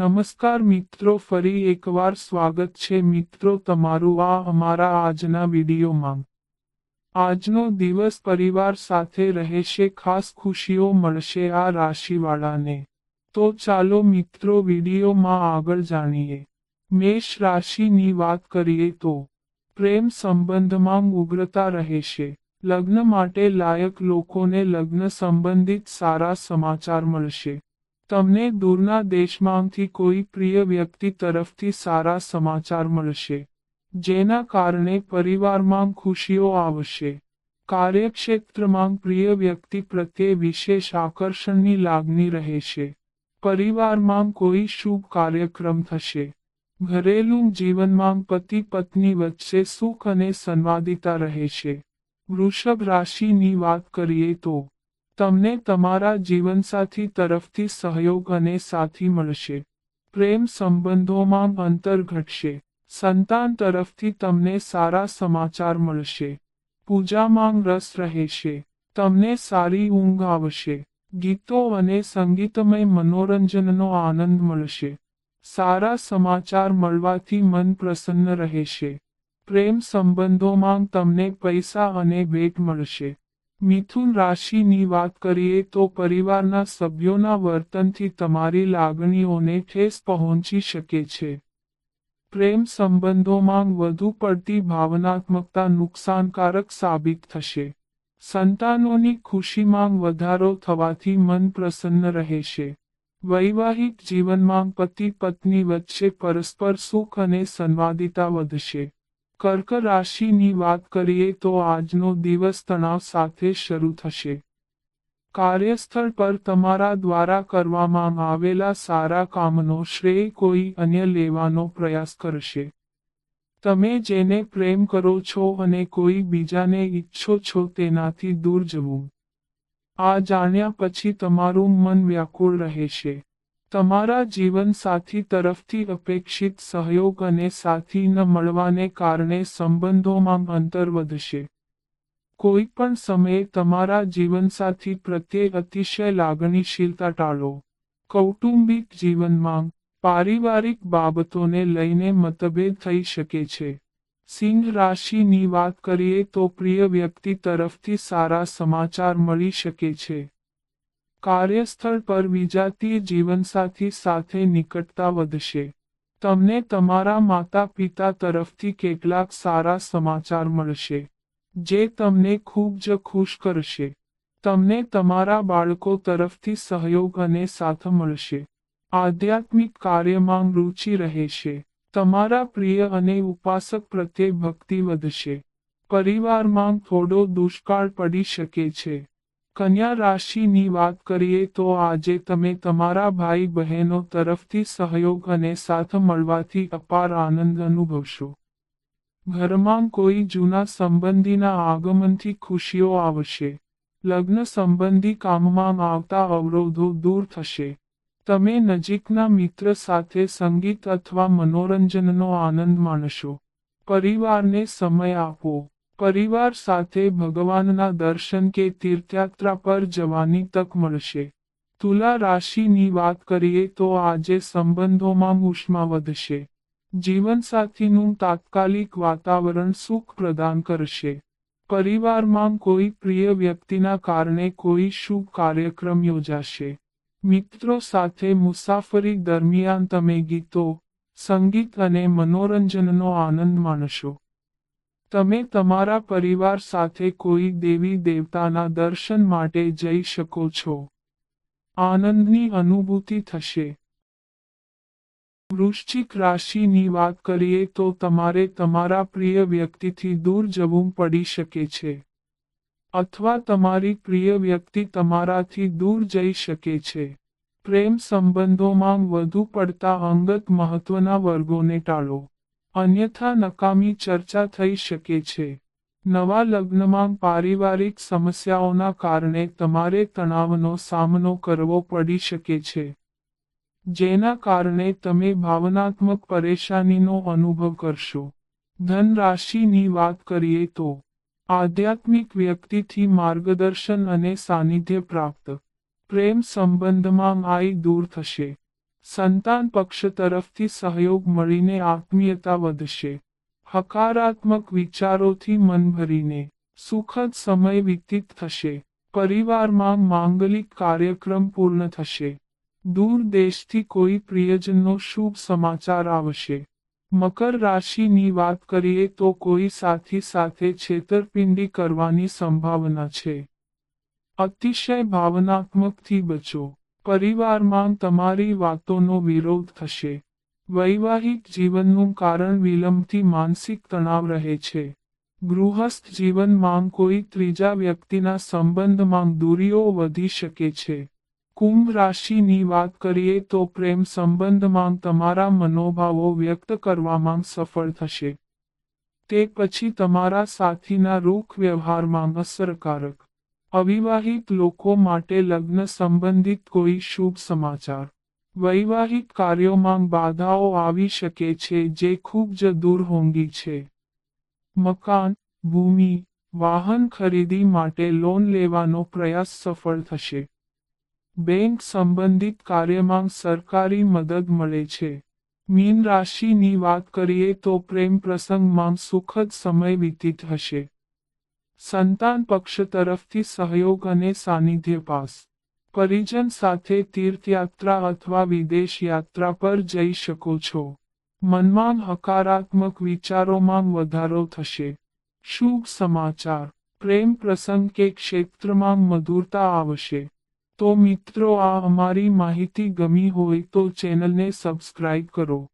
નમસ્કાર મિત્રો, ફરી એકવાર સ્વાગત છે મિત્રો તમારું આ અમારા આજના વિડીયોમાં. આજનો દિવસ પરિવાર સાથે રહેશે, ખાસ ખુશીઓ મળશે આ રાશિવાળાને. તો ચાલો મિત્રો વિડીયોમાં આગળ જાણીએ. મેષ રાશિની વાત કરીએ તો, પ્રેમ સંબંધમાં ઉગ્રતા રહેશે. લગ્ન માટે લાયક લોકોને લગ્ન સંબંધિત સારા સમાચાર મળશે. તમને દૂરના દેશમાંથી કોઈ પ્રિય વ્યક્તિ તરફથી સારા સમાચાર મળશે, જેના કારણે પરિવારમાં ખુશીઓ આવશે. કાર્યક્ષેત્રમાં પ્રિય વ્યક્તિ પ્રત્યે વિશેષ આકર્ષણની લાગણી રહેશે. પરિવારમાં કોઈ શુભ કાર્યક્રમ થશે. ઘરેલું જીવનમાં પતિ પત્ની વચ્ચે સુખ અને સંવાદિતા રહેશે. વૃષભ રાશિની વાત કરીએ તો તમને તમારા જીવનસાથી તરફથી સહયોગ અને સાથી મળશે. પ્રેમ સંબંધોમાં અંતર ઘટશે. સંતાન તરફથી તમને સારા સમાચાર મળશે. પૂજામાં રસ રહેશે. તમને સારી ઊંઘ આવશે. ગીતો અને સંગીતમય મનોરંજનનો આનંદ મળશે. સારા સમાચાર મળવાથી મન પ્રસન્ન રહેશે. પ્રેમ સંબંધોમાં તમને પૈસા અને ભેટ મળશે. મિથુન રાશિની વાત કરીએ તો પરિવારના સભ્યોના વર્તનથી તમારી લાગણીઓને ઠેસ પહોંચી શકે છે. પ્રેમ સંબંધોમાં વધુ પડતી ભાવનાત્મકતા નુકસાનકારક સાબિત થશે. સંતાનોની ખુશીમાં વધારો થવાથી મન પ્રસન્ન રહેશે. વૈવાહિક જીવનમાં પતિ પત્ની વચ્ચે પરસ્પર સુખ અને સંવાદિતા વધશે. કર્ક રાશિની વાત કરીએ તો આજનો દિવસ તણાવ સાથે શરૂ થશે. કાર્યસ્થળ પર તમારા દ્વારા કરવામાં આવેલા સારા કામનો શ્રેય કોઈ અન્ય લેવાનો પ્રયાસ કરશે. તમે જેને પ્રેમ કરો છો અને કોઈ બીજાને ઈચ્છો છો તેનાથી દૂર જવું. આ જાણ્યા પછી તમારું મન વ્યાકુળ રહેશે. તમારા જીવનસાથી તરફથી અપેક્ષિત સહયોગ અને સાથી ન મળવાને કારણે સંબંધોમાં અંતર વધશે. કોઈ પણ સમયે તમારા જીવનસાથી પ્રત્યે અતિશય લાગણીશીલતા ટાળો. કૌટુંબિક જીવનમાં પારિવારિક બાબતોને લઈને મતભેદ થઈ શકે છે. સિંહ રાશિની વાત કરીએ તો પ્રિય વ્યક્તિ તરફથી સારા સમાચાર મળી શકે છે. કાર્યસ્થળ પર વિજાતીય જીવનસાથી સાથે નિકટતા વધશે. તમને તમારા માતા પિતા તરફથી કેટલાક સારા સમાચાર મળશે, જે તમને ખૂબ જ ખુશ કરશે. તમને તમારા બાળકો તરફથી સહયોગ અને સાથ મળશે. આધ્યાત્મિક કાર્યમાં રુચિ રહેશે. તમારા પ્રિય અને ઉપાસક પ્રત્યે ભક્તિ વધશે. પરિવારમાં થોડો દુષ્કાળ પડી શકે છે. કન્યા રાશિની વાત કરીએ તો આજે તમે તમારા ભાઈ બહેનો તરફથી સહયોગ અને સાથ મળવાથી અપાર આનંદ અનુભવશો. ઘરમાં કોઈ જૂના સંબંધીના આગમનથી ખુશીઓ આવશે. લગ્ન સંબંધી કામમાં આવતા અવરોધો દૂર થશે. તમે નજીકના મિત્ર સાથે સંગીત અથવા મનોરંજનનો આનંદ માણશો. પરિવારને સમય આપો. પરિવાર સાથે ભગવાનના દર્શન કે તીર્થયાત્રા પર જવાની તક મળશે. તુલા રાશિની વાત કરીએ તો આજે સંબંધોમાં ઉષ્મા વધશે. જીવનસાથીનું તાત્કાલિક વાતાવરણ સુખ પ્રદાન કરશે. પરિવારમાં કોઈ પ્રિય વ્યક્તિના કારણે કોઈ શુભ કાર્યક્રમ યોજાશે. મિત્રો સાથે મુસાફરી દરમિયાન તમે ગીતો, સંગીત અને મનોરંજનનો આનંદ માણશો. તમે તમારા પરિવાર સાથે કોઈ દેવી દેવતાના દર્શન માટે જઈ શકો છો. આનંદની અનુભૂતિ થશે. વૃશ્ચિક રાશિની વાત કરીએ તો તમારે તમારા પ્રિય વ્યક્તિથી દૂર જવું પડી શકે છે. અથવા તમારી પ્રિય વ્યક્તિ તમારાથી દૂર જઈ શકે છે. પ્રેમ સંબંધોમાં વધુ પડતા અંગત મહત્વના વર્ગોને ટાળો. અન્યથા નકામી ચર્ચા થઈ શકે છે. નવા લગ્નમાં પારિવારિક સમસ્યાઓના કારણે તમારે તણાવનો સામનો કરવો પડી શકે છે. જેના કારણે તમે ભાવનાત્મક પરેશાનીનો અનુભવ કરશો. ધન રાશિની વાત કરીએ તો, આધ્યાત્મિક વ્યક્તિથી માર્ગદર્શન અને સાનિધ્ય પ્રાપ્ત. પ્રેમ સંબંધમાં આઈ દૂર થશે. સંતાન પક્ષ તરફથી સહયોગ મળીને આત્મીયતા વધશે. હકારાત્મક વિચારોથી મન ભરીને સુખદ સમય વ્યતીત થશે. પરિવારમાં માંગલિક કાર્યક્રમ પૂર્ણ થશે. દૂર દેશથી કોઈ પ્રિયજનનો શુભ સમાચાર આવશે. મકર રાશિની વાત કરીએ તો કોઈ સાથી સાથે છેતરપિંડી કરવાની સંભાવના છે. અતિશય ભાવનાત્મકથી બચો. પરિવારમાં તમારી વાતોનો વિરોધ થશે. વૈવાહિક જીવનનું કારણ વિલંબથી માનસિક તણાવ રહે છે. ગૃહસ્થ જીવનમાં કોઈ ત્રીજા વ્યક્તિના સંબંધમાં દૂરીઓ વધી શકે છે. કુંભ રાશિની વાત કરીએ તો પ્રેમ સંબંધમાં તમારા મનોભાવો વ્યક્ત કરવામાં સફળ થશે. તે પછી તમારા સાથીના રૂખ વ્યવહારમાં અસરકારક અવિવાહિત લોકો માટે લગ્ન સંબંધિત કોઈ શુભ સમાચાર. વૈવાહિક કાર્યોમાં બાધાઓ આવી શકે છે જે ખૂબ જ દૂર હોંગી છે. મકાન, ભૂમિ, વાહન ખરીદી માટે લોન લેવાનો પ્રયાસ સફળ થશે. બેંક સંબંધિત કાર્યમાં સરકારી મદદ મળે છે. મીન રાશિની વાત કરીએ તો પ્રેમ પ્રસંગમાં સુખદ સમય વ્યતીત હશે. સંતાન પક્ષ તરફથી સહયોગ અને સાનિધ્ય પાસ. પરિજન સાથે તીર્થયાત્રા અથવા વિદેશ યાત્રા પર જઈ શકો છો. મનમાં હકારાત્મક વિચારોમાં વધારો થશે. શુભ સમાચાર. પ્રેમ પ્રસંગ કે ક્ષેત્રમાં મધુરતા આવશે. તો મિત્રો, આ અમારી માહિતી ગમી હોય તો ચેનલને સબસ્ક્રાઇબ કરો.